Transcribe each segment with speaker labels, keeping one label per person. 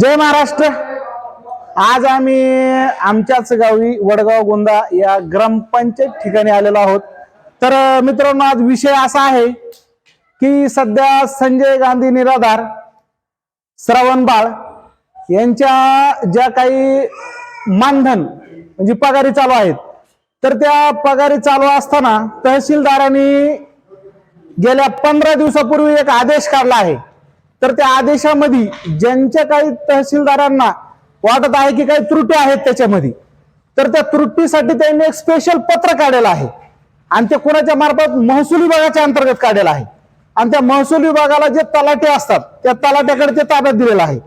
Speaker 1: जय महाराष्ट्र. आज आम्ही आमच्याच गावी वडगाव गोंदा या ग्रामपंचायत ठिकाणी आलेलो आहोत. तर मित्रांनो आज विषय असा आहे की सध्या संजय गांधी निराधार श्रावण बाळ यांच्या ज्या काही मानधन म्हणजे पगारी चालू आहेत तर त्या पगारी चालू असताना तहसीलदारांनी गेल्या पंधरा दिवसापूर्वी एक आदेश काढला आहे तर त्या आदेशामध्ये ज्यांच्या काही तहसीलदारांना वाटत आहे की काही त्रुटी आहेत त्याच्यामध्ये तर त्या त्रुटीसाठी त्यांनी एक स्पेशल पत्र काढलेलं आहे. आणि ते कोणाच्या मार्फत महसूल विभागाच्या अंतर्गत काढलेलं आहे. आणि त्या महसूल विभागाला जे तलाटे असतात त्या तलाट्याकडे ते ताब्यात दिलेलं आहे.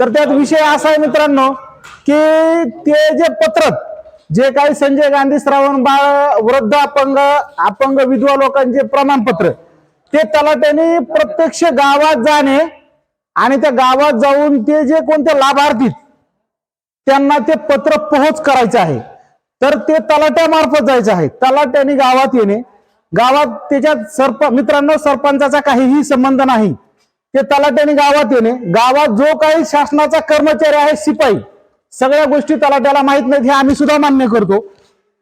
Speaker 1: तर त्यात विषय असा आहे मित्रांनो की ते जे पत्र जे काही संजय गांधी श्रावण बाळ वृद्ध अपंग अपंग विधवा लोकांचे प्रमाणपत्र ते तलाट्याने प्रत्यक्ष गावात जाणे आणि त्या गावात जाऊन ते जे कोणते लाभार्थी त्यांना ते पत्र पोहोच करायचे आहे. तर ते तलाट्यामार्फत जायचं आहे. तलाट्याने गावात येणे. गावात त्याच्यात सरप मित्रांनो सरपंचाचा काहीही संबंध नाही. ते तलाट्याने गावात येणे. गावात जो काही शासनाचा कर्मचारी आहे शिपाई सगळ्या गोष्टी तलाट्याला माहीत नाहीत हे आम्ही सुद्धा मान्य करतो.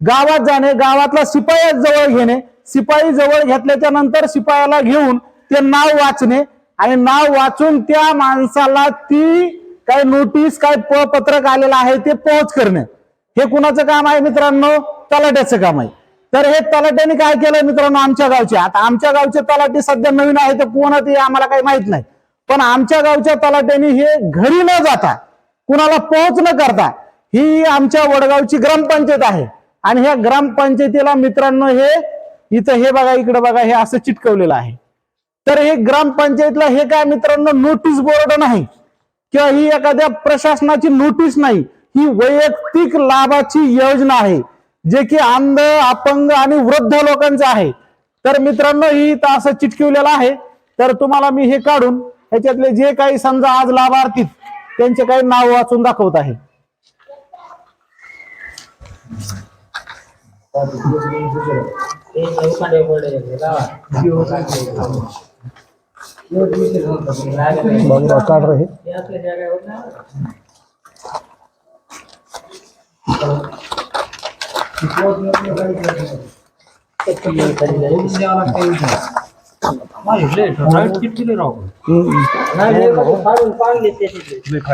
Speaker 1: गावात जाणे गावातला शिपाई जवळ घेणे शिपाई जवळ घेतल्याच्या नंतर शिपायाला घेऊन ते नाव वाचणे. आणि नाव वाचून त्या माणसाला ती काय नोटीस काय पत्रक आलेलं आहे ते पोहोच करणे. हे कुणाचं काम आहे मित्रांनो? तलाट्याचं काम आहे. तर हे तलाट्याने काय केलं मित्रांनो? आमच्या गावचे. आता आमच्या गावचे तलाटे सध्या नवीन आहे तर कोण ते आम्हाला काही माहीत नाही. पण आमच्या गावच्या तलाट्याने हे घरी न जाता कुणाला पोहोच न करता ही आमच्या वडगावची ग्रामपंचायत आहे. आणि ह्या ग्रामपंचायतीला मित्रांनो हे इथं हे बघा इकडे बघा हे असं चिटकवलेलं आहे. तर हे ग्रामपंचायतला हे काय मित्रांनो नोटीस बोर्ड नाही. किंवा ही एखाद्या प्रशासनाची नोटीस नाही. ही वैयक्तिक लाभाची योजना आहे. जे की अंध अपंग आणि वृद्ध लोकांचं आहे. तर मित्रांनो ही इथं असं चिटकवलेलं आहे. तर तुम्हाला मी हे काढून ह्याच्यातले जे काही समजा आज लाभार्थी त्यांचे काही नाव वाचून दाखवत आहे. काढ रहे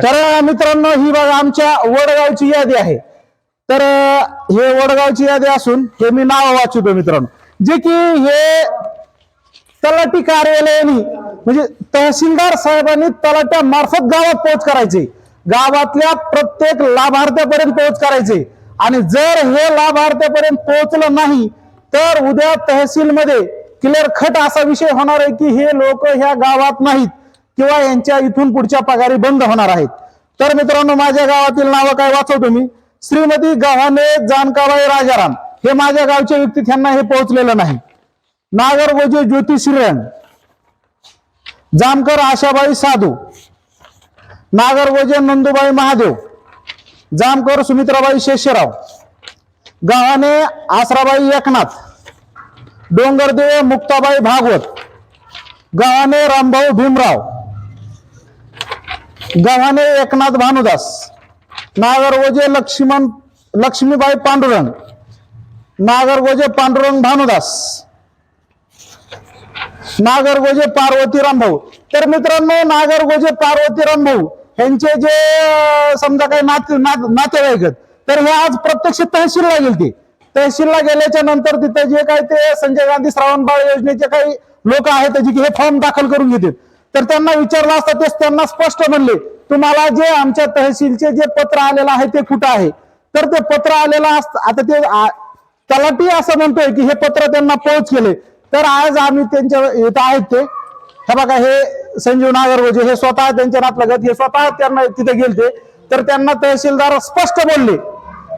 Speaker 1: तर मित्रांनो ही बघा आमच्या वडगावची यादी आहे. तर हे वडगावची यादी असून हे मी नाव वाचतो मित्रांनो. जे की हे तलाठी कार्यालयाने म्हणजे तहसीलदार साहेबांनी तलाट्या मार्फत गावात पोहोच करायचे. गावातल्या प्रत्येक लाभार्थ्यापर्यंत पोहोच करायचे. आणि जर हे लाभार्थ्यापर्यंत पोहोचलं नाही तर उद्या तहसीलमध्ये क्लिअर खट असा विषय होणार आहे की हे लोक ह्या गावात नाहीत किंवा यांच्या इथून पुढच्या पगारी बंद होणार आहेत. तर मित्रांनो माझ्या गावातील नावं काय वाचवतो मी? श्रीमती गव्हाणे जानकाबाई राजाराम हे माझ्या गावच्या व्यक्ती त्यांना हे पोहोचलेलं नाही. नागरगोजे ज्योती श्रीरंग जामकर आशाबाई साधू. नागरगोजे नंदुबाई महादेव. जामकर सुमित्राबाई शेषराव. गव्हाणे आसराबाई एकनाथ. डोंगरदेव मुक्ताबाई भागवत. गव्हाणे रामभाऊ भीमराव. गव्हाणे एकनाथ भानुदास. नागरगोजे लक्ष्मण लक्ष्मीबाई पांडुरंग. नागरगोजे पांडुरंग भानुदास. नागरगोजे पार्वती रामभाऊ तर मित्रांनो नागरगोजे पार्वती रामभाऊ यांचे जे समजा काही नाते नातेवाईक तर हे आज प्रत्यक्ष तहसीलला गेलते. तहसीलला गेल्याच्यानंतर तिथे जे काही ते संजय गांधी श्रावण बाळ योजनेचे काही लोक आहेत जे की हे फॉर्म दाखल करून घेतील. तर त्यांना विचारलं असता तेच त्यांना स्पष्ट म्हणले तुम्हाला जे आमच्या तहसीलचे जे पत्र आलेलं आहे ते कुठं आहे? तर ते पत्र आलेलं असत आता ते आ- तलाठी असं म्हणतोय की हे पत्र त्यांना पोहोच केले. तर आज आम्ही त्यांच्या इथं आहेत ते. हे बघा हे संजीव नागरगोजे हे स्वतः त्यांच्या नातलगत हे स्वतः त्यांना तिथे गेलते. तर त्यांना तहसीलदार स्पष्ट बोलले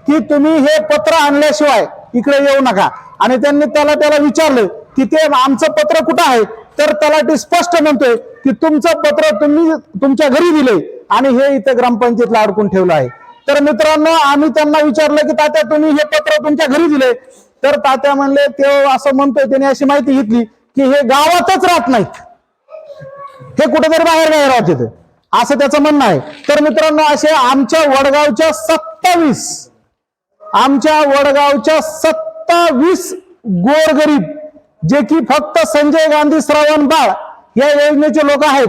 Speaker 1: की तुम्ही हे पत्र आणल्याशिवाय इकडे येऊ नका. आणि त्यांनी त्याला त्याला विचारलं की ते आमचं पत्र कुठं आहे? तर तलाठी स्पष्ट म्हणतोय की तुमचं पत्र तुम्ही तुमच्या घरी दिले आणि हे इथे ग्रामपंचायतला अडकून ठेवलं आहे. तर मित्रांनो आम्ही त्यांना विचारलं की तात्या तुम्ही हे पत्र तुमच्या घरी दिले. तर तात्या म्हणले ते असं म्हणतोय त्यांनी अशी माहिती घेतली की हे गावातच राहत नाहीत. हे कुठेतरी बाहेर नाही राहत येते असं त्याचं म्हणणं आहे. तर मित्रांनो असे आमच्या वडगावच्या सत्तावीस आमच्या वडगावच्या सत्तावीस गोरगरीब जे की फक्त संजय गांधी श्रवण बाळ या योजनेचे लोक आहेत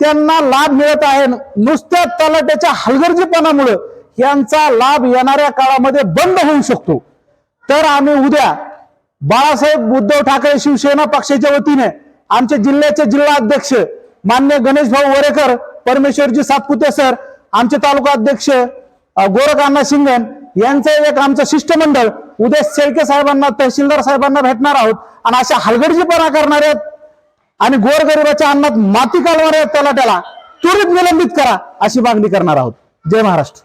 Speaker 1: त्यांना लाभ मिळत आहे. नुसत्या तलाट्याच्या हलगर्जीपणामुळे यांचा लाभ येणाऱ्या काळामध्ये बंद होऊ शकतो. तर आम्ही उद्या बाळासाहेब उद्धव ठाकरे शिवसेना पक्षाच्या वतीने आमचे जिल्ह्याचे जिल्हा अध्यक्ष मान्य गणेश भाऊ वरेकर परमेश्वरजी सातपुते सर आमचे तालुका अध्यक्ष अ, गोरखांना शिंगण यांचं एक आमचं शिष्टमंडळ उद्या शेळके साहेबांना तहसीलदार साहेबांना भेटणार आहोत. आणि अशा हलगर्जीपणा करणाऱ्या आणि गोरगरिबाच्या अन्नात माती काढणाऱ्या तलाट्याला त्वरित निलंबित करा अशी मागणी करणार आहोत. जय महाराष्ट्र.